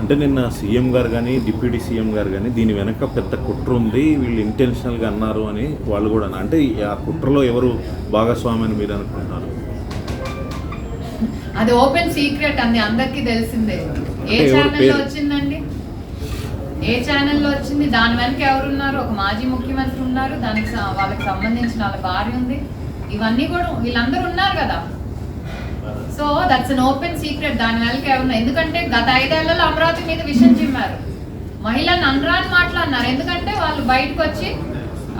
అంటే నిన్న సీఎం గారు కానీ డిప్యూటీ సీఎం గారు కానీ దీని వెనక పెద్ద కుట్ర ఉంది. వీళ్ళు ఇంటెన్షనల్గా అన్నారు అని వాళ్ళు కూడా. అంటే ఆ కుట్రలో ఎవరు భాగస్వామి అని మీరు అనుకుంటున్నారు? అది ఓపెన్ సీక్రెట్ అంది. అందరికీ తెలిసిందే. ఏ ఛానల్లో? వచ్చిందండి? ఏ ఛానల్లో వచ్చింది? దాని వెనక ఎవరున్నారు ఒక మాజీ ముఖ్యమంత్రి ఉన్నారు. దానికి వాళ్ళకి సంబంధించిన వాళ్ళ భార్య ఉంది. ఇవన్నీ కూడా వీళ్ళందరూ ఉన్నారు కదా. So that's an open secret దాని వెనక ఎవరున్నారు ఎందుకంటే గత ఐదేళ్ళలో అమరావతి మీద విషయం చిమ్మారు. మహిళలను అనరాని మాట్లాడినారు. ఎందుకంటే వాళ్ళు బయటకు వచ్చి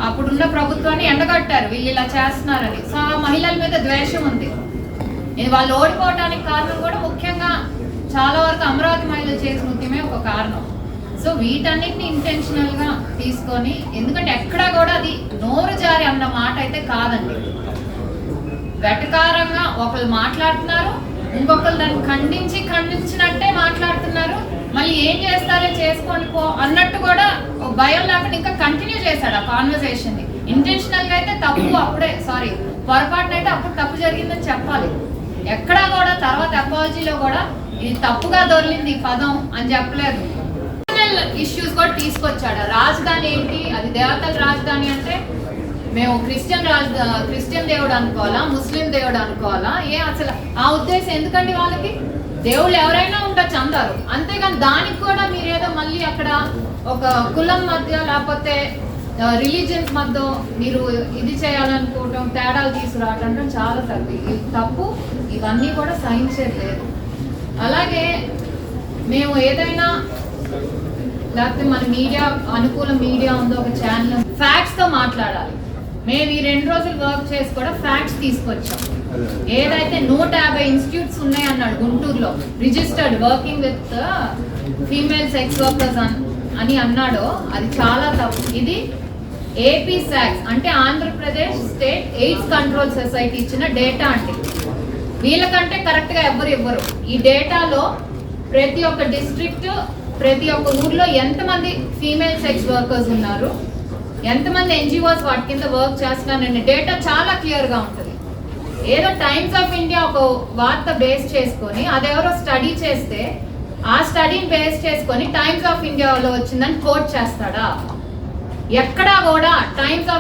అప్పుడున్న ప్రభుత్వాన్ని ఎండగట్టారు. వీళ్ళు ఇలా చేస్తున్నారని. సో ఆ మహిళల మీద ద్వేషం ఉంది. ఇది వాళ్ళు ఓడిపోవడానికి కారణం కూడా ముఖ్యంగా చాలా వరకు అమరావతి మహిళలు చేసిన ఉద్యమే ఒక కారణం. సో వీటన్నిటిని ఇంటెన్షనల్గా తీసుకొని ఎందుకంటే ఎక్కడా కూడా అది నోరు జారి అన్న మాట అయితే కాదండి. వెటకారంగా ఒకళ్ళు మాట్లాడుతున్నారు ఇంకొకరు దాన్ని ఖండించి ఖండించినట్టే మాట్లాడుతున్నారు. మళ్ళీ ఏం చేస్తారో చేసుకోండి పో అన్నట్టు కూడా భయం లేకుండా ఇంకా కంటిన్యూ చేశాడు ఆ కాన్వర్సేషన్ని. ఇంటెన్షనల్గా అయితే తప్పు అప్పుడే సారీ పొరపాటున అయితే అప్పుడు తప్పు జరిగిందని చెప్పాలి. ఎక్కడా కూడా తర్వాత అపాలజీలో కూడా ఇది తప్పుగా దొరికింది ఈ పదం అని చెప్పలేదు. ఇష్యూస్ కూడా తీసుకొచ్చాడు. రాజధాని ఏంటి? అది దేవతల రాజధాని అంటే మేము క్రిస్టియన్ రాజ క్రిస్టియన్ దేవుడు అనుకోవాలా ముస్లిం దేవుడు అనుకోవాలా? ఏ అసలు ఆ ఉద్దేశం ఎందుకండి వాళ్ళకి? దేవుళ్ళు ఎవరైనా ఉండొచ్చు అందరు. అంతేగాని దానికి కూడా మీరు ఏదో మళ్ళీ అక్కడ ఒక కులం మధ్య లేకపోతే రిలీజియన్స్ మధ్య మీరు ఇది చేయాలనుకోవటం తేడాలు తీసుకురావటం చాలా తప్పు. ఇది తప్పు ఇవన్నీ కూడా సహించేది అలాగే మేము ఏదైనా లేకపోతే మన మీడియా అనుకూల మీడియా ఉందో ఒక ఛానల్ ఫ్యాక్ట్స్తో మాట్లాడాలి. మేము ఈ రెండు రోజులు వర్క్ చేసి కూడా ఫ్యాక్ట్స్ తీసుకొచ్చాం. ఏదైతే నూట యాభై ఇన్స్టిట్యూట్స్ ఉన్నాయి అన్నాడు గుంటూరులో registered working with female sex workers అని అన్నాడో అది చాలా తప్పు. ఇది ఏపీ సాక్స్ అంటే Andhra Pradesh state AIDS control society ఇచ్చిన డేటా అండి. వీళ్ళకంటే కరెక్ట్గా ఎవ్వరు ఎవరు ఇవ్వరు. ఈ డేటాలో ప్రతి ఒక్క డిస్ట్రిక్ట్ ప్రతి ఒక్క ఊర్లో ఎంతమంది ఫీమేల్ సెక్స్ వర్కర్స్ ఉన్నారు? ఎంతమంది ఎన్జిఓస్ వాటి కింద వర్క్ చేస్తున్నారనే డేటా చాలా క్లియర్గా ఉంటుంది. ఏదో టైమ్స్ ఆఫ్ ఇండియా ఒక వార్త బేస్ చేసుకొని అదెవరో స్టడీ చేస్తే ఆ స్టడీని బేస్ చేసుకొని టైమ్స్ ఆఫ్ ఇండియాలో వచ్చిందని కోట్ చేస్తాడా? ఎక్కడా కూడా టైమ్స్ ఆఫ్